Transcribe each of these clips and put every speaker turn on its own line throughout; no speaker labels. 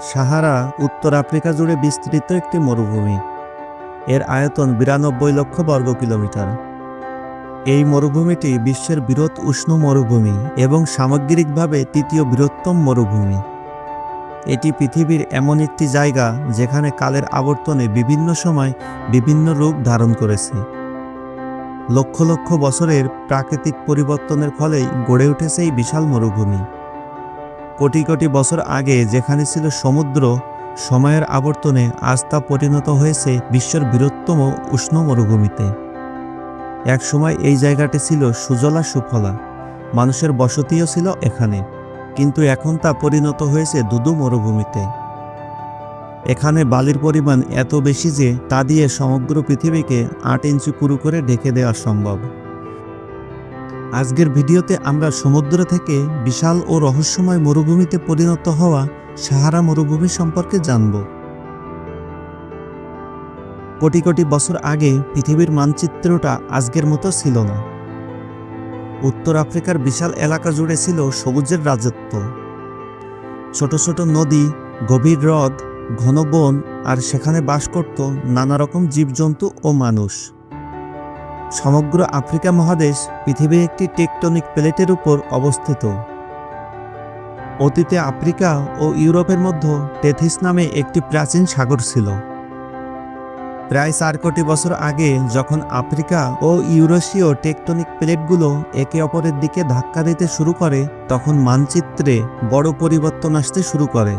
সাহারা উত্তর আফ্রিকা জুড়ে বিস্তৃত একটি মরুভূমি। এর আয়তন বিরানব্বই লক্ষ বর্গ কিলোমিটার। এই মরুভূমিটি বিশ্বের বৃহৎ উষ্ণ মরুভূমি এবং সামগ্রিকভাবে তৃতীয় বৃহত্তম মরুভূমি। এটি পৃথিবীর এমন একটি জায়গা যেখানে কালের আবর্তনে বিভিন্ন সময় বিভিন্ন রূপ ধারণ করেছে। লক্ষ লক্ষ বছরের প্রাকৃতিক পরিবর্তনের ফলেই গড়ে উঠেছে এই বিশাল মরুভূমি। কোটি কোটি বছর আগে যেখানে ছিল সমুদ্র, সময়ের আবর্তনে আজ তা পরিণত হয়েছে বিশ্বের বৃহত্তম উষ্ণ মরুভূমিতে। একসময় এই জায়গাটি ছিল সুজলা সুফলা, মানুষের বসতিও ছিল এখানে, কিন্তু এখন তা পরিণত হয়েছে দুদু মরুভূমিতে। এখানে বালির পরিমাণ এত বেশি যে তা দিয়ে সমগ্র পৃথিবীকে আট ইঞ্চি পুরু করে ঢেকে দেওয়া সম্ভব। আজকের ভিডিওতে আমরা সমুদ্র থেকে বিশাল ও রহস্যময় মরুভূমিতে পরিণত হওয়া সাহারা মরুভূমি সম্পর্কে জানব। কোটি কোটি বছর আগে পৃথিবীর মানচিত্রটা আজকের মতো ছিল না। উত্তর আফ্রিকার বিশাল এলাকা জুড়ে ছিল সবুজের রাজত্ব। ছোট ছোট নদী, গভীর হ্রদ, ঘন বন আর সেখানে বাস করত নানা রকম জীবজন্তু ও মানুষ। সমগ্র আফ্রিকা মহাদেশ পৃথিবীর একটি টেকটনিক প্লেটের উপর অবস্থিত। অতীতে আফ্রিকা ও ইউরোপের মধ্যে টেথিস নামে একটি প্রাচীন সাগর ছিল। প্রায় চার কোটি বছর আগে যখন আফ্রিকা ও ইউরোশীয় টেকটনিক প্লেটগুলো একে অপরের দিকে ধাক্কা দিতে শুরু করে, তখন মানচিত্রে বড় পরিবর্তন আসতে শুরু করে।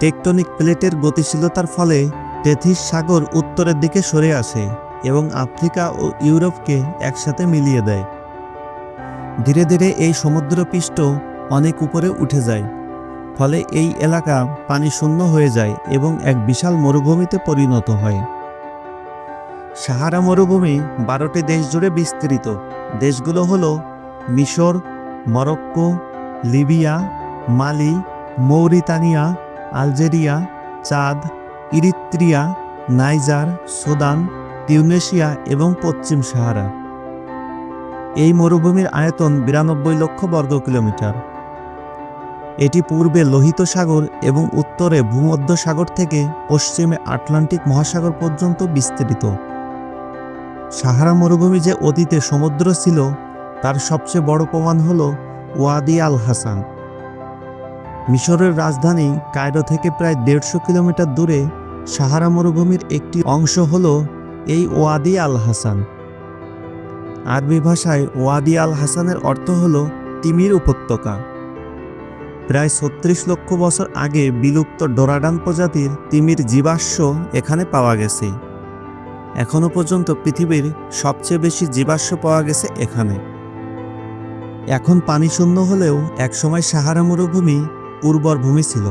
টেকটনিক প্লেটের গতিশীলতার ফলে টেথিস সাগর উত্তরের দিকে সরে আসে। এবং আফ্রিকা ও ইউরোপকে একসাথে মিলিয়ে দেয়। ধীরে ধীরে এই সমুদ্রপৃষ্ঠ অনেক উপরে উঠে যায়, ফলে এই এলাকা পানি শূন্য হয়ে যায় এবং এক বিশাল মরুভূমিতে পরিণত হয়। সাহারা মরুভূমি বারোটি দেশ জুড়ে বিস্তৃত। দেশগুলো হলো মিশর, Morocco, Libya, Mali, Mauritania, Algeria, চাঁদ, ইরিত্রিয়া, নাইজার, সুদান টিউনেশিয়া এবং পশ্চিম সাহারা। এই মরুভূমির আয়তন বিরানব্বই লক্ষ বর্গ কিলোমিটার। এটি পূর্বে লোহিত সাগর এবং উত্তরে ভূমধ্য সাগর থেকে পশ্চিমে আটলান্টিক মহাসাগর পর্যন্ত বিস্তৃত। সাহারা মরুভূমি যে অতীতে সমুদ্র ছিল, তার সবচেয়ে বড় প্রমাণ হল ওয়াদি আল হাসান মিশরের রাজধানী কায়রো থেকে প্রায় দেড়শো কিলোমিটার দূরে সাহারা মরুভূমির একটি অংশ হল এই ওয়াদি আল হাসান আরবি ভাষায় ওয়াদি আল হাসানের অর্থ হল তিমির উপত্যকা। প্রায় ছত্রিশ লক্ষ বছর আগে বিলুপ্ত ডোরাডান প্রজাতির তিমির জীবাশ্ম এখানে পাওয়া গেছে। এখনও পর্যন্ত পৃথিবীর সবচেয়ে বেশি জীবাশ্ম পাওয়া গেছে এখানে। এখন পানি শূন্য হলেও একসময় সাহারা মরুভূমি উর্বর ভূমি ছিল।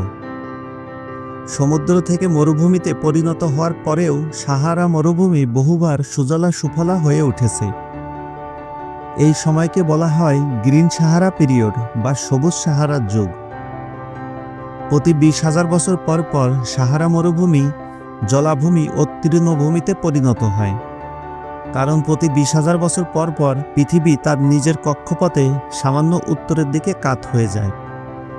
সমুদ্র থেকে মরুভূমিতে পরিণত হওয়ার পরেও সাহারা মরুভূমি বহুবার সুজলা সুফলা হয়ে উঠেছে। এই সময়কে বলা হয় গ্রিন সাহারা পিরিয়ড বা সবুজ সাহারার যুগ। প্রতি বিশ হাজার বছর পর পর সাহারা মরুভূমি জলাভূমি ও তৃণভূমিতে পরিণত হয়। কারণ প্রতি বিশ হাজার বছর পর পর পৃথিবী তার নিজের কক্ষপথে সামান্য উত্তরের দিকে কাত হয়ে যায়।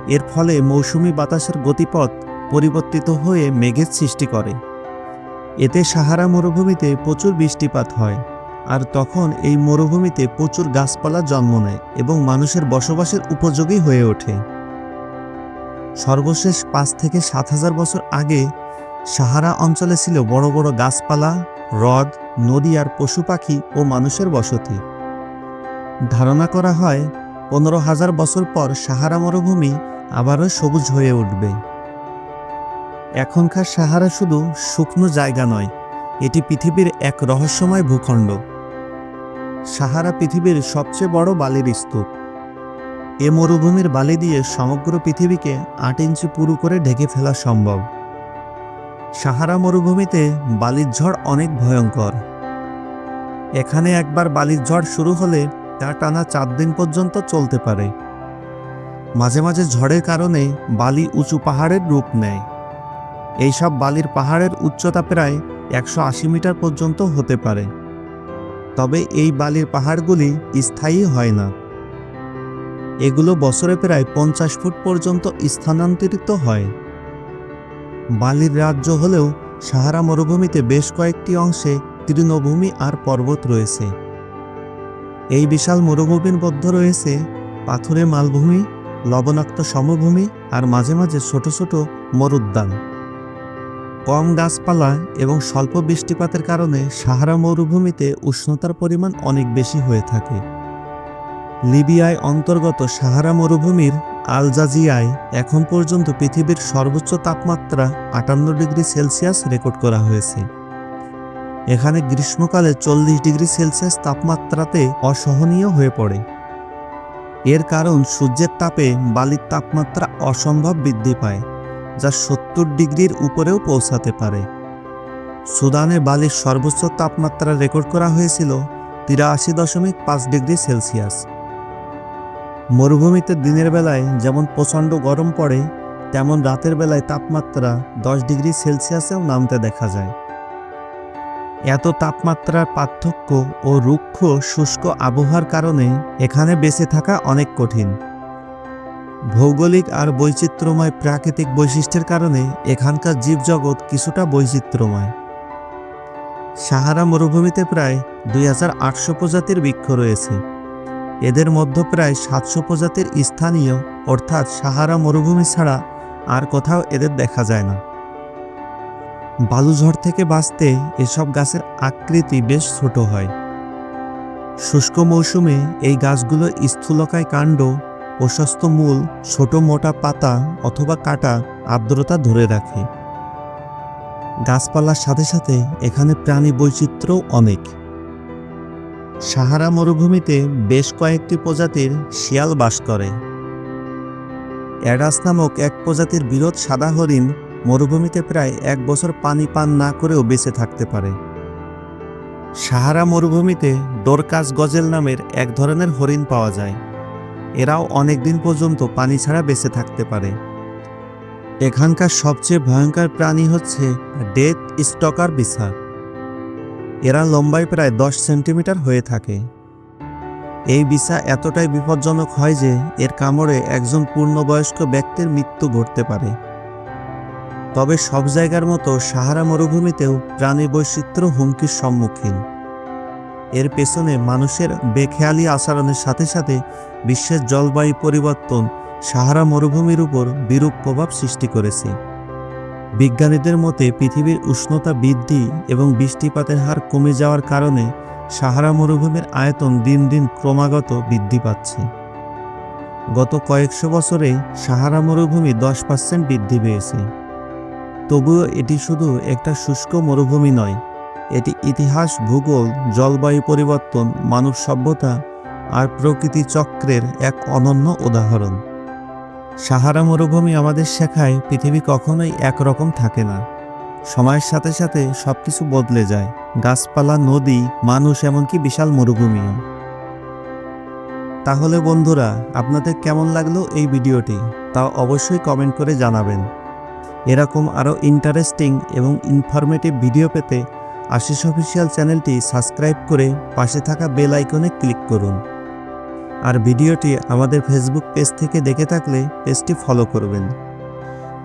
এর ফলে মৌসুমি বাতাসের গতিপথ পরিবর্তিত হয়ে মেঘের সৃষ্টি করে। এতে সাহারা মরুভূমিতে প্রচুর বৃষ্টিপাত হয়, আর তখন এই মরুভূমিতে প্রচুর গাছপালা জন্ম নেয় এবং মানুষের বসবাসের উপযোগী হয়ে ওঠে। সর্বশেষ পাঁচ থেকে সাত হাজার বছর আগে সাহারা অঞ্চলে ছিল বড় বড় গাছপালা, হ্রদ, নদী আর পশু পাখি ও মানুষের বসতি। ধারণা করা হয়, পনেরো হাজার বছর পর সাহারা মরুভূমি আবারও সবুজ হয়ে উঠবে। এখনকার সাহারা শুধু শুকনো জায়গা নয়, এটি পৃথিবীর এক রহস্যময় ভূখণ্ড। সাহারা পৃথিবীর সবচেয়ে বড় বালির স্তূপ। এ মরুভূমির বালি দিয়ে সমগ্র পৃথিবীকে আট ইঞ্চি পুরু করে ঢেকে ফেলা সম্ভব। সাহারা মরুভূমিতে বালির ঝড় অনেক ভয়ঙ্কর। এখানে একবার বালির ঝড় শুরু হলে তা টানা চার দিন পর্যন্ত চলতে পারে। মাঝে মাঝে ঝড়ের কারণে বালি উঁচু পাহাড়ের রূপ নেয়। এইসব বালির পাহাড়ের উচ্চতা প্রায় একশো আশি মিটার পর্যন্ত হতে পারে। তবে এই বালির পাহাড়গুলি স্থায়ী হয় না। এগুলো বছরে প্রায় পঞ্চাশ ফুট পর্যন্ত স্থানান্তরিত হয়। বালির রাজ্য হলেও সাহারা মরুভূমিতে বেশ কয়েকটি অংশে তৃণভূমি আর পর্বত রয়েছে। এই বিশাল মরুভূমির মধ্যে রয়েছে পাথুরে মালভূমি, লবণাক্ত সমভূমি আর মাঝে মাঝে ছোট ছোট মরুদ্যান। কম গাছপালা এবং স্বল্প বৃষ্টিপাতের কারণে সাহারা মরুভূমিতে উষ্ণতার পরিমাণ অনেক বেশি হয়ে থাকে। লিবিয়ায় অন্তর্গত সাহারা মরুভূমির আল জাজিয়ায় এখন পর্যন্ত পৃথিবীর সর্বোচ্চ তাপমাত্রা আটান্ন ডিগ্রি সেলসিয়াস রেকর্ড করা হয়েছে। এখানে গ্রীষ্মকালে চল্লিশ ডিগ্রি সেলসিয়াস তাপমাত্রাতে অসহনীয় হয়ে পড়ে। এর কারণ সূর্যের তাপে বালির তাপমাত্রা অসম্ভব বৃদ্ধি পায়। যা সত্তর ডিগ্রির উপরেও পৌঁছাতে পারে। সুদানে বালির সর্বোচ্চ তাপমাত্রা রেকর্ড করা হয়েছিল তিরাশি দশমিক পাঁচ ডিগ্রি সেলসিয়াস। মরুভূমিতে দিনের বেলায় যেমন প্রচণ্ড গরম পড়ে, তেমন রাতের বেলায় তাপমাত্রা দশ ডিগ্রি সেলসিয়াসেও নামতে দেখা যায়। এত তাপমাত্রার পার্থক্য ও রুক্ষ শুষ্ক আবহাওয়ার কারণে এখানে বেঁচে থাকা অনেক কঠিন। ভৌগোলিক আর বৈচিত্র্যময় প্রাকৃতিক বৈশিষ্ট্যের কারণে এখানকার জীবজগৎ কিছুটা বৈচিত্র্যময়। সাহারা মরুভূমিতে প্রায় দুই হাজার আটশো প্রজাতির বৃক্ষ রয়েছে। এদের মধ্যে প্রায় সাতশো প্রজাতির স্থানীয়, অর্থাৎ সাহারা মরুভূমি ছাড়া আর কোথাও এদের দেখা যায় না। বালুঝড় থেকে বাঁচতে এসব গাছের আকৃতি বেশ ছোট হয়। শুষ্ক মৌসুমে এই গাছগুলো স্থূলকায় কাণ্ড প্রশস্ত মূল, ছোট মোটা পাতা অথবা কাটা আর্দ্রতা ধরে রাখে। গাছপালার সাথে সাথে এখানে প্রাণী বৈচিত্র্যও অনেক। সাহারা মরুভূমিতে বেশ কয়েকটি প্রজাতির শিয়াল বাস করে। অ্যাডাস নামক এক প্রজাতির বিরোধ সাদা হরিণ মরুভূমিতে প্রায় এক বছর পানি পান না করেও বেঁচে থাকতে পারে। সাহারা মরুভূমিতে ডোরকাস গজেল নামের এক ধরনের হরিণ পাওয়া যায়। এরাও অনেক দিন পর্যন্ত পানি ছাড়া বেঁচে থাকতে পারে। এখানকার সবচেয়ে ভয়ঙ্কর প্রাণী হচ্ছে ডেথ স্টকার বিছা। এরা লম্বায় প্রায় দশ সেন্টিমিটার হয়ে থাকে। এই বিছা এতটাই বিপজ্জনক হয় যে এর কামড়ে একজন পূর্ণবয়স্ক ব্যক্তির মৃত্যু ঘটতে পারে। তবে সব জায়গার মতো সাহারা মরুভূমিতেও প্রাণী বৈচিত্র্য হুমকির সম্মুখীন। এর পেছনে মানুষের বেখেয়ালি আচরণের সাথে সাথে বিশ্বের জলবায়ু পরিবর্তন সাহারা মরুভূমির উপর বিরূপ প্রভাব সৃষ্টি করেছে। বিজ্ঞানীদের মতে পৃথিবীর উষ্ণতা বৃদ্ধি এবং বৃষ্টিপাতের হার কমে যাওয়ার কারণে সাহারা মরুভূমির আয়তন দিন দিন ক্রমাগত বৃদ্ধি পাচ্ছে। গত কয়েকশো বছরে সাহারা মরুভূমি দশ পার্সেন্ট বৃদ্ধি পেয়েছে। তবুও এটি শুধু একটা শুষ্ক মরুভূমি নয় এটি ইতিহাস, ভূগোল, জলবায়ু পরিবর্তন, মানব সভ্যতা আর প্রকৃতি চক্রের এক অনন্য উদাহরণ। সাহারা মরুভূমি আমাদের শেখায় পৃথিবী কখনোই একরকম থাকে না। সময়ের সাথে সাথে সব কিছু বদলে যায়। গাছপালা, নদী, মানুষ এমনকি বিশাল মরুভূমিও। তাহলে বন্ধুরা, আপনাদের কেমন লাগল এই ভিডিওটি? তা অবশ্যই কমেন্ট করে জানাবেন। এরকম আরও ইন্টারেস্টিং এবং ইনফরমেটিভ ভিডিও পেতে আশিস অফিসিয়াল চ্যানেলটি সাবস্ক্রাইব করে পাশে থাকা বেল আইকনে ক্লিক করুন। আর ভিডিওটি আমাদের ফেসবুক পেজ থেকে দেখে থাকলে পেজটি ফলো করবেন।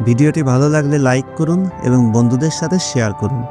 ভিডিওটি ভালো লাগলে লাইক করুন এবং বন্ধুদের সাথে শেয়ার করুন।